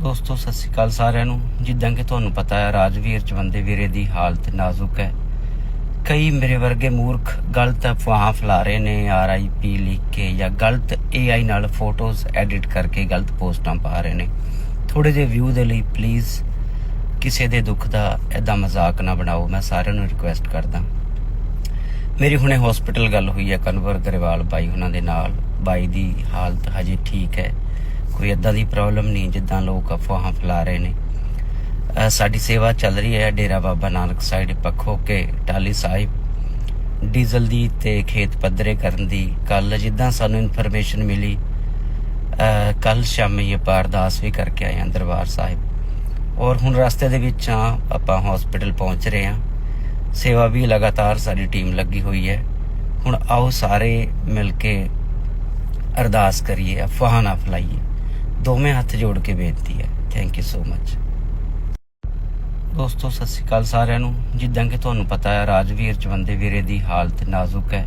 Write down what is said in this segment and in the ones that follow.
ਦੋਸਤੋ, ਸਤਿ ਸ਼੍ਰੀ ਅਕਾਲ ਸਾਰਿਆਂ ਨੂੰ। ਜਿੱਦਾਂ ਕਿ ਤੁਹਾਨੂੰ ਪਤਾ ਹੈ, ਰਾਜਵੀਰ ਚਵੰਦੇ ਵੀਰੇ ਦੀ ਹਾਲਤ ਨਾਜ਼ੁਕ ਹੈ। ਕਈ ਮੇਰੇ ਵਰਗੇ ਮੂਰਖ ਗਲਤ ਅਫਵਾਹਾਂ ਫੈਲਾ ਰਹੇ ਨੇ ਆਰਆਈਪੀ ਲਿਖ ਕੇ ਜਾਂ ਗਲਤ ਏਆਈ ਨਾਲ ਫੋਟੋਜ਼ ਐਡਿਟ ਕਰਕੇ ਗਲਤ ਪੋਸਟਾਂ ਪਾ ਰਹੇ ਨੇ। ਥੋੜੇ ਜਿਹੇ ਵਿਊ ਦੇ ਲਈ ਪਲੀਜ਼ ਕਿਸੇ ਦੇ ਦੁੱਖ ਦਾ ਐਦਾਂ ਮਜ਼ਾਕ ਨਾ ਬਣਾਓ, ਮੈਂ ਸਾਰਿਆਂ ਨੂੰ ਰਿਕੁਐਸਟ ਕਰਦਾ। ਮੇਰੀ ਹੁਣੇ ਹਸਪੀਟਲ ਗੱਲ ਹੋਈ ਹੈ, ਕਨਵਰ ਗਰੇਵਾਲ ਬਾਈ ਉਹਨਾਂ ਦੇ ਨਾਲ। ਬਾਈ ਦੀ ਹਾਲਤ ਹਜੇ ਠੀਕ ਹੈ। ਕੋਈ ਏਦਾਂ ਦੀ ਪ੍ਰੋਬਲਮ ਨਹੀਂ, ਜਿੱਦਾਂ ਲੋਕ ਅਫਵਾਹਾਂ ਫੈਲਾ ਰਹੇ ਨੇ। ਸਾਡੀ ਸੇਵਾ ਚੱਲ ਰਹੀ ਹੈ ਡੇਰਾ ਬਾਬਾ ਨਾਨਕ ਸਾਈਡ ਪੱਖੋ ਕੇ ਟਾਲੀ ਸਾਹਿਬ। ਡੀਜ਼ਲ ਦੀ ਤੇ ਖੇਤ ਪੱਧਰੇ ਕਰਨ ਦੀ ਕੱਲ ਜਿੱਦਾਂ ਸਾਨੂੰ ਇਨਫੋਰਮੇਸ਼ਨ ਮਿਲੀ ਕੱਲ ਸ਼ਾਮੀ ਇਹ ਅਰਦਾਸ ਵੀ ਕਰਕੇ ਆਏ ਹਾਂ ਦਰਬਾਰ ਸਾਹਿਬ। ਔਰ ਹੁਣ ਰਸਤੇ ਦੇ ਵਿੱਚ ਆ ਆਪਾਂ ਹਸਪੀਟਲ ਪਹੁੰਚ ਰਹੇ ਹਾਂ। ਸੇਵਾ ਵੀ ਲਗਾਤਾਰ ਸਾਡੀ ਟੀਮ ਲੱਗੀ ਹੋਈ ਹੈ। ਹੁਣ ਆਓ ਸਾਰੇ ਮਿਲ ਕੇ ਅਰਦਾਸ ਕਰੀਏ, ਅਫਵਾਹ ਨਾ ਫੈਲਾਈਏ। ਦੋਵੇਂ ਹੱਥ ਜੋੜ ਕੇ ਬੇਨਤੀ ਹੈ। ਥੈਂਕ ਯੂ ਸੋ ਮੱਚ ਦੋਸਤੋ, ਸਤਿ ਸ਼੍ਰੀ ਅਕਾਲ ਸਾਰਿਆਂ ਨੂੰ। ਜਿੱਦਾਂ ਕਿ ਤੁਹਾਨੂੰ ਪਤਾ ਹੈ, ਰਾਜਵੀਰ ਚਵੰਦੇ ਵੀਰੇ ਦੀ ਹਾਲਤ ਨਾਜ਼ੁਕ ਹੈ।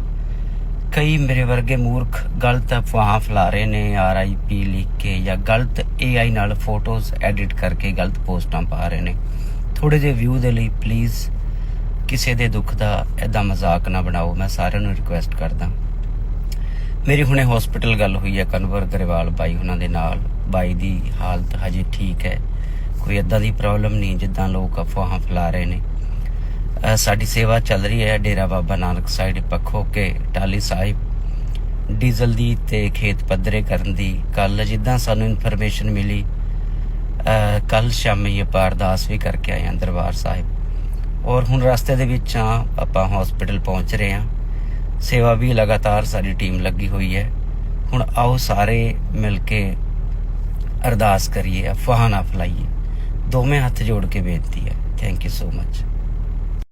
ਕਈ ਮੇਰੇ ਵਰਗੇ ਮੂਰਖ ਗਲਤ ਅਫਵਾਹਾਂ ਫੈਲਾ ਰਹੇ ਨੇ ਆਰਆਈਪੀ ਲਿਖ ਕੇ ਜਾਂ ਗਲਤ ਏਆਈ ਨਾਲ ਫੋਟੋਜ਼ ਐਡਿਟ ਕਰਕੇ ਗਲਤ ਪੋਸਟਾਂ ਪਾ ਰਹੇ ਨੇ। ਥੋੜੇ ਜਿਹੇ ਵਿਊ ਦੇ ਲਈ ਪਲੀਜ਼ ਕਿਸੇ ਦੇ ਦੁੱਖ ਦਾ ਐਦਾਂ ਮਜ਼ਾਕ ਨਾ ਬਣਾਓ। ਮੈਂ ਸਾਰਿਆਂ ਨੂੰ ਰਿਕੁਐਸਟ ਕਰਦਾ। ਮੇਰੀ ਹੁਣੇ ਹਸਪੀਟਲ ਗੱਲ ਹੋਈ ਹੈ, ਕਨਵਰ ਗਰੇਵਾਲ ਬਾਈ ਉਹਨਾਂ ਦੇ ਨਾਲ। ਬਾਈ ਦੀ ਹਾਲਤ ਹਜੇ ਠੀਕ ਹੈ। ਕੋਈ ਏਦਾਂ ਦੀ ਪ੍ਰੋਬਲਮ ਨਹੀਂ, ਜਿੱਦਾਂ ਲੋਕ ਅਫਵਾਹਾਂ ਫੈਲਾ ਰਹੇ ਨੇ। ਸਾਡੀ ਸੇਵਾ ਚੱਲ ਰਹੀ ਹੈ ਡੇਰਾ ਬਾਬਾ ਨਾਨਕ ਸਾਈਡ ਪੱਖੋ ਕੇ ਟਾਲੀ ਸਾਹਿਬ। ਡੀਜ਼ਲ ਦੀ ਤੇ ਖੇਤ ਪੱਧਰੇ ਕਰਨ ਦੀ। ਕੱਲ ਜਿੱਦਾਂ ਸਾਨੂੰ ਇਨਫੋਰਮੇਸ਼ਨ ਮਿਲੀ ਕੱਲ ਸ਼ਾਮੀ ਆਪਾਂ ਅਰਦਾਸ ਵੀ ਕਰਕੇ ਆਏ ਹਾਂ ਦਰਬਾਰ ਸਾਹਿਬ। ਔਰ ਹੁਣ ਰਸਤੇ ਦੇ ਵਿੱਚ ਆ ਆਪਾਂ ਹਸਪੀਟਲ ਪਹੁੰਚ ਰਹੇ ਹਾਂ। ਸੇਵਾ ਵੀ ਲਗਾਤਾਰ ਸਾਡੀ ਟੀਮ ਲੱਗੀ ਹੋਈ ਹੈ ਹੁਣ ਆਓ ਸਾਰੇ ਮਿਲ ਕੇ ਅਰਦਾਸ ਕਰੀਏ ਅਫਵਾਹ ਨਾ ਫੈਲਾਈਏ ਦੋਵੇਂ ਹੱਥ ਜੋੜ ਕੇ ਬੇਨਤੀ ਹੈ ਥੈਂਕ ਯੂ ਸੋ ਮਚ